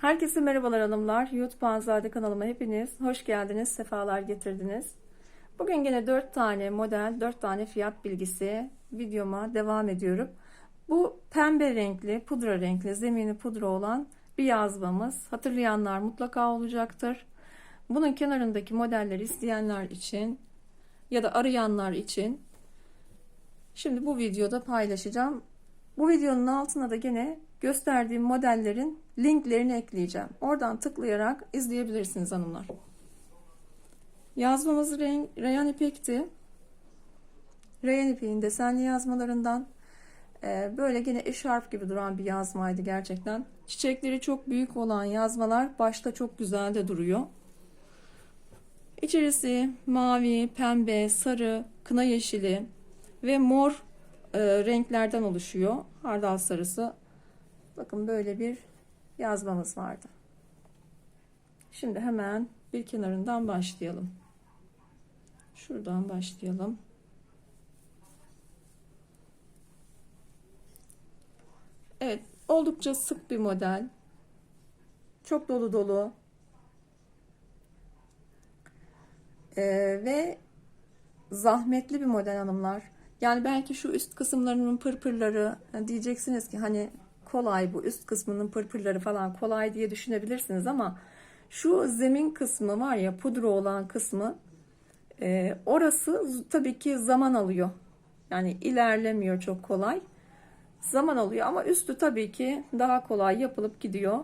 Herkese merhabalar hanımlar. YouTube Anzade kanalıma hepiniz hoş geldiniz, sefalar getirdiniz. Bugün yine 4 tane model, 4 tane fiyat bilgisi videoma devam ediyorum. Bu pembe renkli, pudra renkli, zemini pudra olan bir yazmamız. Hatırlayanlar mutlaka olacaktır. Bunun kenarındaki modelleri isteyenler için ya da arayanlar için şimdi bu videoda paylaşacağım. Bu videonun altına da gene gösterdiğim modellerin linklerini ekleyeceğim. Oradan tıklayarak izleyebilirsiniz hanımlar. Yazmamız renk, Rayan ipekti. Rayan ipeğin desenli yazmalarından e, böyle gene eşarp gibi duran bir yazmaydı gerçekten. Çiçekleri çok büyük olan yazmalar başta çok güzel de duruyor. İçerisi mavi, pembe, sarı, kına yeşili ve mor e, renklerden oluşuyor. Hardal sarısı. Bakın böyle bir yazmamız vardı. Şimdi hemen bir kenarından başlayalım. Şuradan başlayalım. Evet, oldukça sık bir model. Çok dolu dolu. Ee, ve zahmetli bir model hanımlar. Yani belki şu üst kısımlarının pırpırları diyeceksiniz ki hani kolay bu üst kısmının pırpırları falan kolay diye düşünebilirsiniz ama şu zemin kısmı var ya pudra olan kısmı e, orası tabii ki zaman alıyor. Yani ilerlemiyor çok kolay. Zaman alıyor ama üstü tabii ki daha kolay yapılıp gidiyor.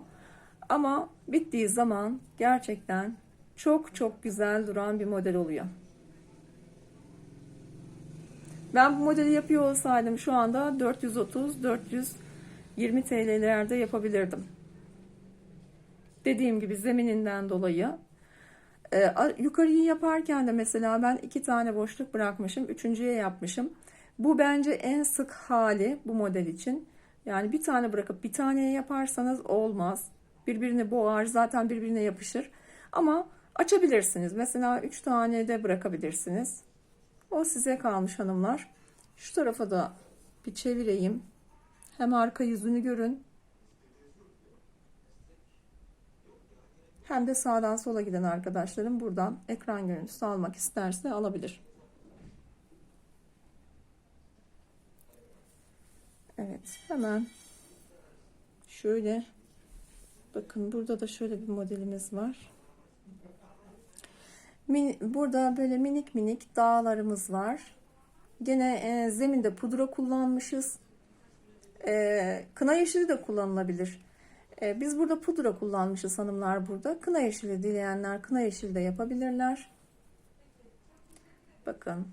Ama bittiği zaman gerçekten çok çok güzel duran bir model oluyor. Ben bu modeli yapıyor olsaydım şu anda 430 420 TL'lerde yapabilirdim. Dediğim gibi zemininden dolayı. Ee, yukarıyı yaparken de mesela ben iki tane boşluk bırakmışım. Üçüncüye yapmışım. Bu bence en sık hali bu model için. Yani bir tane bırakıp bir taneye yaparsanız olmaz. Birbirini boğar zaten birbirine yapışır. Ama açabilirsiniz. Mesela üç tane de bırakabilirsiniz. O size kalmış hanımlar. Şu tarafa da bir çevireyim. Hem arka yüzünü görün. Hem de sağdan sola giden arkadaşlarım buradan ekran görüntüsü almak isterse alabilir. Evet hemen şöyle bakın burada da şöyle bir modelimiz var. Burada böyle minik minik dağlarımız var. Gene e, zeminde pudra kullanmışız. E, kına yeşili de kullanılabilir. E, biz burada pudra kullanmışız hanımlar burada. Kına yeşili dileyenler kına yeşili de yapabilirler. Bakın.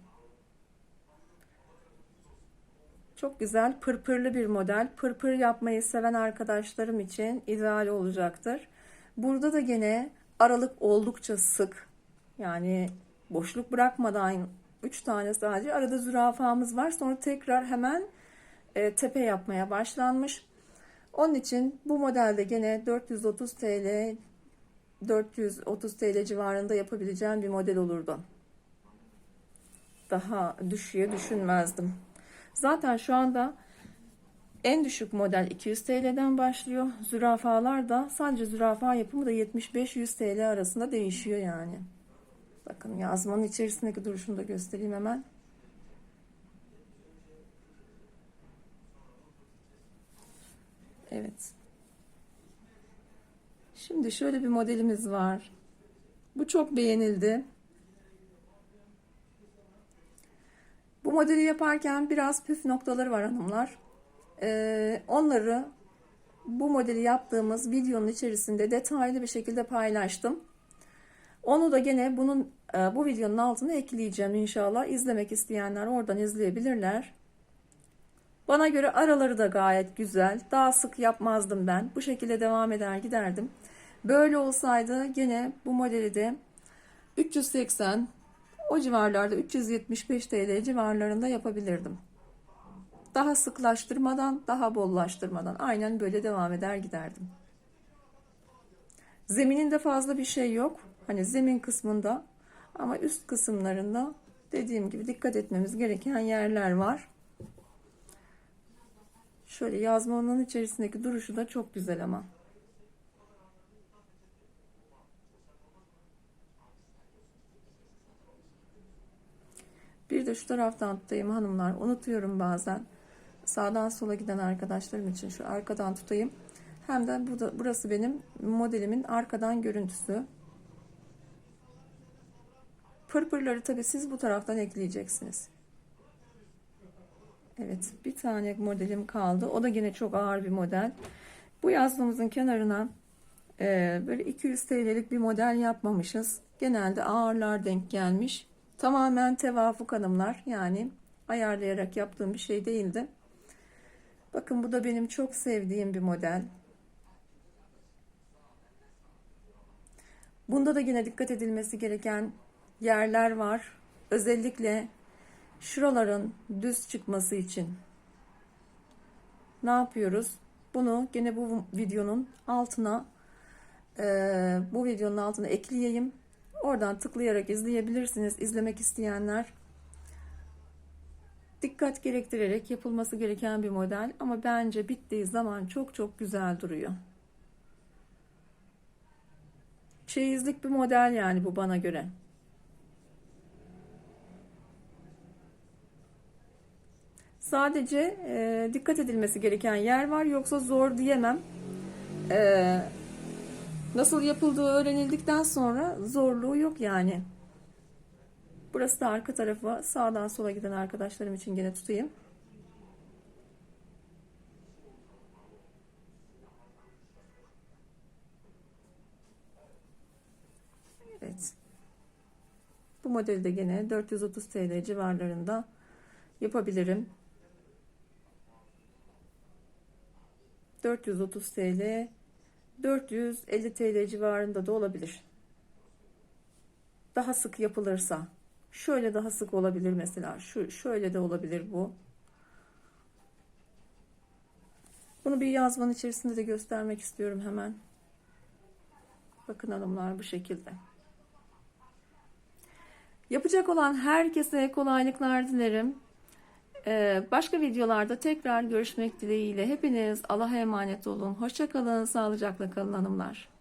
Çok güzel pırpırlı bir model. Pırpır yapmayı seven arkadaşlarım için ideal olacaktır. Burada da gene aralık oldukça sık. Yani boşluk bırakmadan 3 tane sadece arada zürafamız var. Sonra tekrar hemen e, tepe yapmaya başlanmış. Onun için bu modelde gene 430 TL 430 TL civarında yapabileceğim bir model olurdu. Daha düşüğe düşünmezdim. Zaten şu anda en düşük model 200 TL'den başlıyor. Zürafalar da sadece zürafa yapımı da 75-100 TL arasında değişiyor yani. Bakın yazmanın içerisindeki duruşunu da göstereyim hemen. Evet. Şimdi şöyle bir modelimiz var. Bu çok beğenildi. Bu modeli yaparken biraz püf noktaları var hanımlar. Ee, onları bu modeli yaptığımız videonun içerisinde detaylı bir şekilde paylaştım. Onu da gene bunun bu videonun altına ekleyeceğim inşallah. İzlemek isteyenler oradan izleyebilirler. Bana göre araları da gayet güzel. Daha sık yapmazdım ben. Bu şekilde devam eder giderdim. Böyle olsaydı gene bu modeli de 380 o civarlarda 375 TL civarlarında yapabilirdim. Daha sıklaştırmadan, daha bollaştırmadan aynen böyle devam eder giderdim. Zemininde fazla bir şey yok. Hani zemin kısmında ama üst kısımlarında dediğim gibi dikkat etmemiz gereken yerler var. Şöyle yazmanın içerisindeki duruşu da çok güzel ama. Bir de şu taraftan tutayım hanımlar. Unutuyorum bazen. Sağdan sola giden arkadaşlarım için şu arkadan tutayım. Hem de bu da, burası benim modelimin arkadan görüntüsü. Pırpırları tabii siz bu taraftan ekleyeceksiniz. Evet bir tane modelim kaldı. O da yine çok ağır bir model. Bu yazlığımızın kenarına e, böyle 200 TL'lik bir model yapmamışız. Genelde ağırlar denk gelmiş. Tamamen tevafuk hanımlar. Yani ayarlayarak yaptığım bir şey değildi. Bakın bu da benim çok sevdiğim bir model. Bunda da yine dikkat edilmesi gereken yerler var. Özellikle şuraların düz çıkması için ne yapıyoruz? Bunu gene bu videonun altına e, bu videonun altına ekleyeyim. Oradan tıklayarak izleyebilirsiniz. İzlemek isteyenler dikkat gerektirerek yapılması gereken bir model ama bence bittiği zaman çok çok güzel duruyor. Çeyizlik bir model yani bu bana göre. Sadece e, dikkat edilmesi gereken yer var yoksa zor diyemem. E, nasıl yapıldığı öğrenildikten sonra zorluğu yok yani. Burası da arka tarafı sağdan sola giden arkadaşlarım için gene tutayım. Evet. Bu modeli de gene 430 TL civarlarında yapabilirim. 430 TL 450 TL civarında da olabilir. Daha sık yapılırsa şöyle daha sık olabilir mesela şu şöyle de olabilir bu. Bunu bir yazmanın içerisinde de göstermek istiyorum hemen. Bakın hanımlar bu şekilde. Yapacak olan herkese kolaylıklar dilerim. Ee, başka videolarda tekrar görüşmek dileğiyle hepiniz Allah'a emanet olun. Hoşçakalın, sağlıcakla kalın hanımlar.